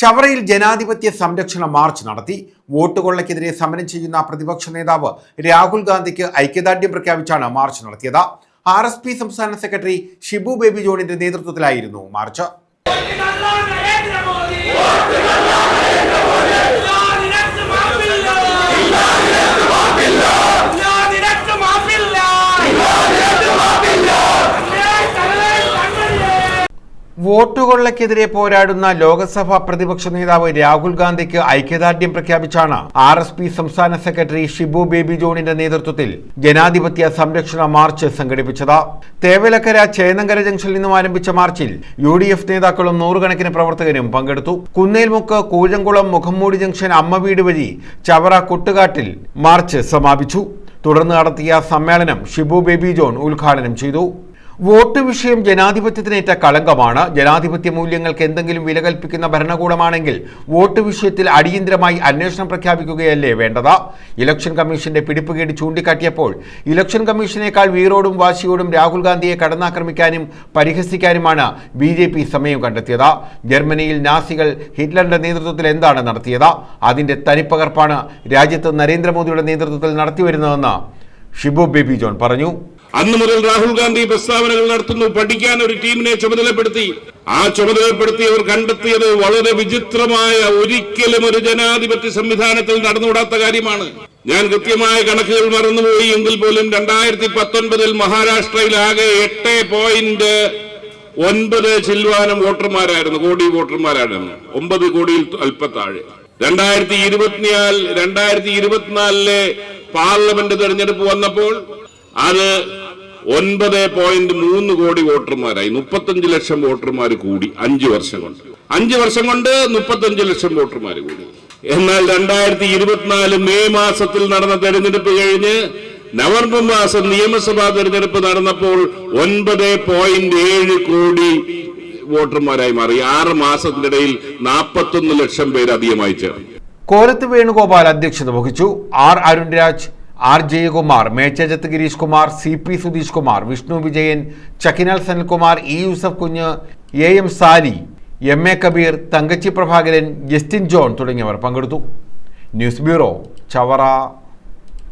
ചവറയിൽ ജനാധിപത്യ സംരക്ഷണ മാർച്ച് നടത്തി. വോട്ട് കൊള്ളയ്ക്കെതിരെ സമരം ചെയ്യുന്ന പ്രതിപക്ഷ നേതാവ് രാഹുൽ ഗാന്ധിക്ക് ഐക്യദാർഢ്യം പ്രഖ്യാപിച്ചാണ് മാർച്ച് നടത്തിയത്. ആർ എസ് പി സംസ്ഥാന സെക്രട്ടറി ഷിബു ബേബി ജോണിന്റെ നേതൃത്വത്തിലായിരുന്നു മാർച്ച്. വോട്ട് കൊള്ളയ്ക്കെതിരെ പോരാടുന്ന ലോക്സഭാ പ്രതിപക്ഷ നേതാവ് രാഹുൽ ഗാന്ധിക്ക് ഐക്യദാർഢ്യം പ്രഖ്യാപിച്ചാണ് ആർ എസ് പി സംസ്ഥാന സെക്രട്ടറി ഷിബു ബേബി ജോണിന്റെ നേതൃത്വത്തിൽ ജനാധിപത്യ സംരക്ഷണ മാർച്ച് സംഘടിപ്പിച്ചത്. തേവലക്കര ചേന്നങ്കര ജംഗ്ഷനിൽ നിന്നും ആരംഭിച്ച മാർച്ചിൽ യു ഡി എഫ് നേതാക്കളും നൂറുകണക്കിന് പ്രവർത്തകരും പങ്കെടുത്തു. കുന്നേൽമുക്ക് കൂഴംകുളം മുഖംമൂടി ജംഗ്ഷൻ അമ്മ വീട് വഴി ചവറ കുട്ടുകാട്ടിൽ മാർച്ച് സമാപിച്ചു. തുടർന്ന് നടത്തിയ സമ്മേളനം ഷിബു ബേബി ജോൺ ഉദ്ഘാടനം ചെയ്തു. വോട്ട് വിഷയം ജനാധിപത്യത്തിനേറ്റ കളങ്കമാണ്. ജനാധിപത്യ മൂല്യങ്ങൾക്ക് എന്തെങ്കിലും വില കൽപ്പിക്കുന്ന ഭരണകൂടമാണെങ്കിൽ വോട്ട് വിഷയത്തിൽ അടിയന്തരമായി അന്വേഷണം പ്രഖ്യാപിക്കുകയല്ലേ വേണ്ടത്? ഇലക്ഷൻ കമ്മീഷന്റെ പിടിപ്പുകേട് ചൂണ്ടിക്കാട്ടിയപ്പോൾ ഇലക്ഷൻ കമ്മീഷനേക്കാൾ വീറോടും വാശിയോടും രാഹുൽ ഗാന്ധിയെ കടന്നാക്രമിക്കാനും പരിഹസിക്കാനുമാണ് ബി ജെ പി സമയം കണ്ടെത്തിയത്. ജർമ്മനിയിൽ നാസികൾ ഹിറ്റ്ലറിന്റെ നേതൃത്വത്തിൽ എന്താണ് നടത്തിയത്? അതിന്റെ തനിപ്പകർപ്പാണ് രാജ്യത്ത് നരേന്ദ്രമോദിയുടെ നേതൃത്വത്തിൽ നടത്തിവരുന്നതെന്ന് ഷിബു ബേബി ജോൺ പറഞ്ഞു. അന്ന് മുതൽ രാഹുൽ ഗാന്ധി പ്രസ്താവനകൾ നടത്തുന്നു. പഠിക്കാൻ ഒരു ടീമിനെ ചുമതലപ്പെടുത്തി. ആ ചുമതലപ്പെടുത്തി അവർ കണ്ടെത്തിയത് വളരെ വിചിത്രമായ ഒരിക്കലും ഒരു ജനാധിപത്യ സംവിധാനത്തിൽ നടന്നുകൂടാത്ത കാര്യമാണ്. ഞാൻ കൃത്യമായ കണക്കുകൾ മറന്നുപോയി. എങ്കിൽ പോലും രണ്ടായിരത്തി പത്തൊൻപതിൽ മഹാരാഷ്ട്രയിൽ ആകെ എട്ട് പോയിന്റ് ഒൻപത് ചില്വാനം വോട്ടർമാരായിരുന്നു. കോടി വോട്ടർമാരായിരുന്നു. ഒമ്പത് കോടിയിൽ അല്പത്താഴെ. രണ്ടായിരത്തി ഇരുപത്തിനാല് രണ്ടായിരത്തി ഇരുപത്തിനാലിലെ പാർലമെന്റ് തെരഞ്ഞെടുപ്പ് വന്നപ്പോൾ അത് ഒൻപത് പോയിന്റ് മൂന്ന് കോടി വോട്ടർമാരായി. മുപ്പത്തഞ്ച് ലക്ഷം വോട്ടർമാർ കൂടി അഞ്ച് വർഷം കൊണ്ട്. അഞ്ചു വർഷം കൊണ്ട് മുപ്പത്തഞ്ച് ലക്ഷം വോട്ടർമാർ കൂടി. എന്നാൽ രണ്ടായിരത്തി ഇരുപത്തിനാല് മെയ് മാസത്തിൽ നടന്ന തെരഞ്ഞെടുപ്പ് കഴിഞ്ഞ് നവംബർ മാസം നിയമസഭാ തെരഞ്ഞെടുപ്പ് നടന്നപ്പോൾ ഒൻപത് പോയിന്റ് ഏഴ് കോടി വോട്ടർമാരായി മാറി. ആറ് മാസത്തിനിടയിൽ നാൽപ്പത്തൊന്ന് ലക്ഷം പേര് അധികമായി ചേർന്നു. കോലത്ത് വേണുഗോപാൽ അധ്യക്ഷത വഹിച്ചു. R Arunraj R Jayakumar മേച്ചജത്ത് Girish Kumar C P Sudheesh Kumar Vishnu Vijayan Chakkinal Sanalkumar E Yusuf Kunju A M Sali M A Kabeer Thankachi Prabhakaran Justin John തുടങ്ങിയവർ പങ്കെടുത്തു. News bureau Chavara.